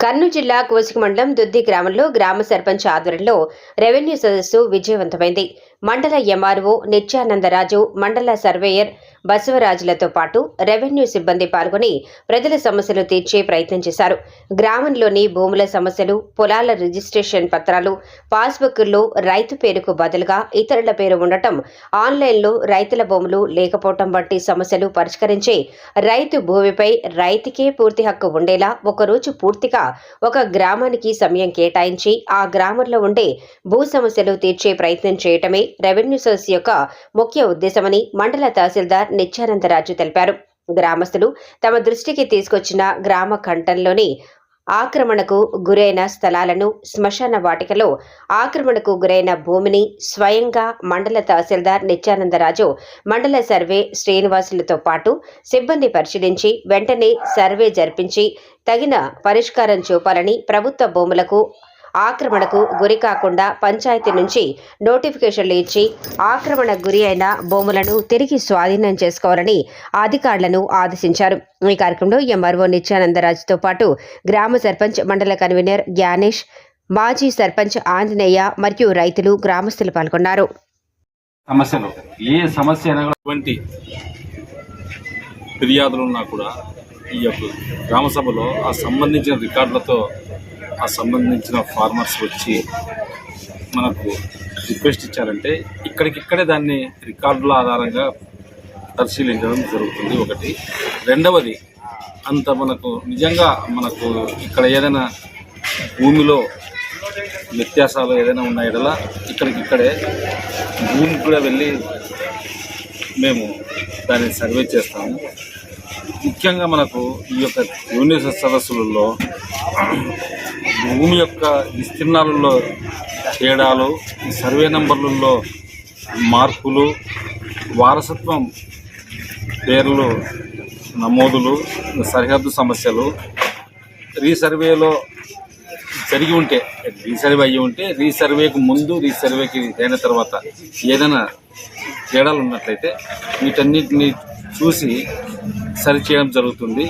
కర్నూలు జిల్లా కోసిక మండలం దుద్ది గ్రామంలో గ్రామ సర్పంచ్ ఆధ్వర్యంలో రెవెన్యూ సదస్సు విజయవంతమైంది. మండల ఎంఆర్ఓ నిత్యానందరాజు మండల సర్వేయర్ బసవరాజులతో పాటు రెవెన్యూ సిబ్బంది పాల్గొని ప్రజల సమస్యలు తీర్చే ప్రయత్నం చేశారు. గ్రామంలోని భూముల సమస్యలు పొలాల రిజిస్ట్రేషన్ పత్రాలు పాస్బుక్లో రైతు పేరుకు బదులుగా ఇతరుల పేరు ఉండటం ఆన్లైన్లో రైతుల భూములు లేకపోవటం వంటి సమస్యలు పరిష్కరించే రైతు భూమిపై రైతుకే పూర్తి హక్కు ఉండేలా ఒకరోజు పూర్తిగా ఒక గ్రామానికి సమయం కేటాయించి ఆ గ్రామంలో ఉండే భూ సమస్యలు తీర్చే ప్రయత్నం చేయటమే రెవెన్యూ సోర్స్ యొక్క ముఖ్య ఉద్దేశమని మండల తహసీల్దార్ నిత్యానందరాజు తెలిపారు. గ్రామస్తులు తమ దృష్టికి తీసుకొచ్చిన గ్రామ కంఠంలోని ఆక్రమణకు గురైన స్థలాలను శ్మశాన వాటికలో ఆక్రమణకు గురైన భూమిని స్వయంగా మండల తహసీల్దార్ నిత్యానందరాజు మండల సర్వే శ్రీనివాసులతో పాటు సిబ్బంది పరిశీలించి వెంటనే సర్వే జరిపించి తగిన పరిష్కారం చూపాలని ప్రభుత్వ భూములకు ఆక్రమణకు గురి కాకుండా పంచాయతీ నుంచి నోటిఫికేషన్లు ఇచ్చి ఆక్రమణ గురి అయిన భూములను తిరిగి స్వాధీనం చేసుకోవాలని అధికారులను ఆదేశించారు. ఈ కార్యక్రమంలో ఎంఆర్ఓ నిత్యానందరాజుతో పాటు గ్రామ సర్పంచ్ మండల కన్వీనర్ జ్ఞానేష్ మాజీ సర్పంచ్ ఆంజనేయ మరియు రైతులు గ్రామస్తులు పాల్గొన్నారు. సమస్యలు. ఏ సమస్య అయినా ఫిర్యాదులు ఉన్నా కూడా ఈ యొక్క గ్రామ సభలో ఆ సంబంధించిన రికార్డులతో ఆ సంబంధించిన ఫార్మర్స్ వచ్చి మనకు రిక్వెస్ట్ ఇచ్చారంటే ఇక్కడికిక్కడే దాన్ని రికార్డుల ఆధారంగా పరిశీలించడం జరుగుతుంది ఒకటి. రెండవది అంత మనకు నిజంగా మనకు ఇక్కడ ఏదైనా భూమిలో వ్యత్యాసాలు ఏదైనా ఉన్న ఇక్కడికిక్కడే భూమికి కూడా వెళ్ళి మేము దాన్ని సర్వే చేస్తాము. ముఖ్యంగా మనకు ఈ యొక్క రెవెన్యూ సదస్సులలో భూమి యొక్క విస్తీర్ణాలలో తేడాలు ఈ సర్వే నంబర్లలో మార్పులు వారసత్వం పేర్లు నమోదులు సరిహద్దు సమస్యలు. రీసర్వేలో జరిగి ఉంటే రీసర్వే అయ్యి ఉంటే రీసర్వేకు ముందు రీసర్వేకి అయిన తర్వాత ఏదైనా తేడాలు ఉన్నట్లయితే వీటన్నిటిని చూసి సరిచేయడం జరుగుతుంది.